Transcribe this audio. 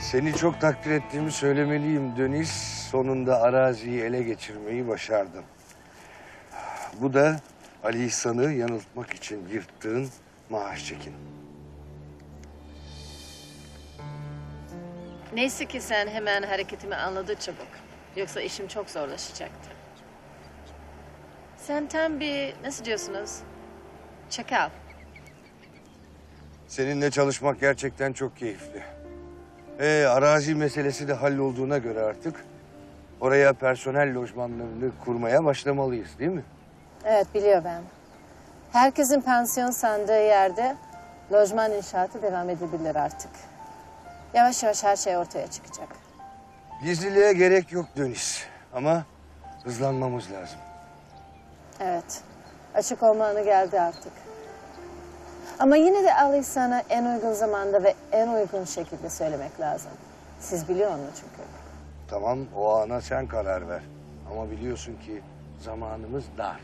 Seni çok takdir ettiğimi söylemeliyim Deniz. Sonunda araziyi ele geçirmeyi başardın. Bu da Ali İhsan'ı yanıltmak için yırttığın maaş çekin. Neyse ki sen hemen hareketimi anladı çabuk. Yoksa işim çok zorlaşacaktı. Sen tam bir, nasıl diyorsunuz? Çakal. Seninle çalışmak gerçekten çok keyifli. Ee, arazi meselesi de hallolduğuna göre artık oraya personel lojmanlarını kurmaya başlamalıyız değil mi? Evet biliyor ben. Herkesin pansiyon sandığı yerde lojman inşaatı devam edebilir artık. Yavaş yavaş her şey ortaya çıkacak. Gizliliğe gerek yok Deniz. Ama hızlanmamız lazım. Evet. Açık olma anı geldi artık. Ama yine de Ali sana en uygun zamanda ve en uygun şekilde söylemek lazım. Siz biliyor onu çünkü. Tamam o ana sen karar ver. Ama biliyorsun ki zamanımız dar.